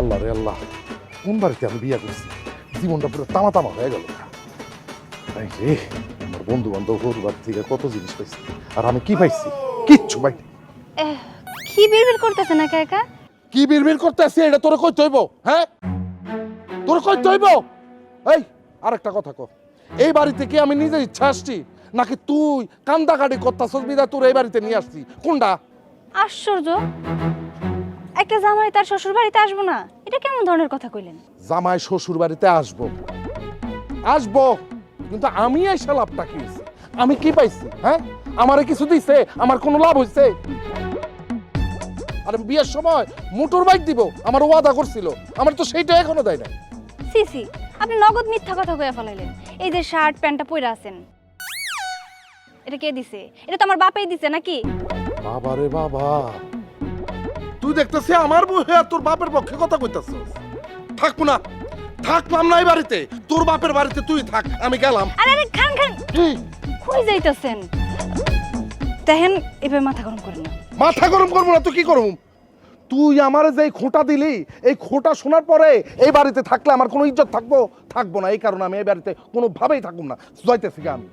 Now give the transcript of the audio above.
আল্লাহ রে আল্লাহ কোন বাড়িতে আমি বিয়ে করছি? জীবনটা পুরো তামা তামা হয়ে গেল। তাই রে আমার বন্ধু বান্ধব ওর বাড়ি থেকে কত জিনিস পাইছি আর আমি কি পাইছি? কিচ্ছু পাই কি বিড়বিড় করতেছে না একা? কি বিড়বিড় করতে আসছি এটা তোরে কইতে হইব হ্যাঁ? তোরে কইতে হইব? এই আরেকটা কথা কর এই বাড়িতে কি আমি নিজের ইচ্ছা আসছি নাকি তুই কান্দা কাটি করতাছস বিদা তোর এই বাড়িতে নিয়ে আসছি? কোনটা? আশ্চর্য। একটা জামাই তার শ্বশুর বাড়িতে আসব না? এটা কেমন ধরনের কথা কইলেন? জামাই শ্বশুর বাড়িতে আসব। আসব কিন্তু আমি এই লাভটা কি হইছে? আমি কি পাইছি হ্যাঁ? আমারে কিছু দিছে আমার কোনো লাভ হইছে? আর বিয়ের সময় মোটর বাইক দিব আমার ওয়াদা করছিল আমার তো সেইটা এখনও দেয় না সি সি আপনি নগদ মিথ্যা কথা কইয়া ফেলাইলেন। এই যে শার্ট প্যান্টটা পরে আছেন। এটা কে দিছে? এটা তো আমার বাপেই দিছে নাকি? বাবা রে বাবা। তুই দেখতেছি আমার বউ হয়ে তোর বাপের পক্ষে কথা কইতাছস। থাকব না থাকলাম না এই বাড়িতে তোর বাপের বাড়িতে তুই থাক আমি গেলাম। আরে আরে খান খান। কই যাইতাছেন? দেখেন এভাবে মাথা গরম করেন না। মাথা গরম করব না তুই কি করব? তুই আমার যে খোঁটা দিলি এই খোঁটা শোনার পরে এই বাড়িতে থাকলে আমার কোনো ইজ্জত থাকব? থাকব না এই কারণে আমি এই বাড়িতে কোনোভাবেই থাকব না। যাইতেছি আমি।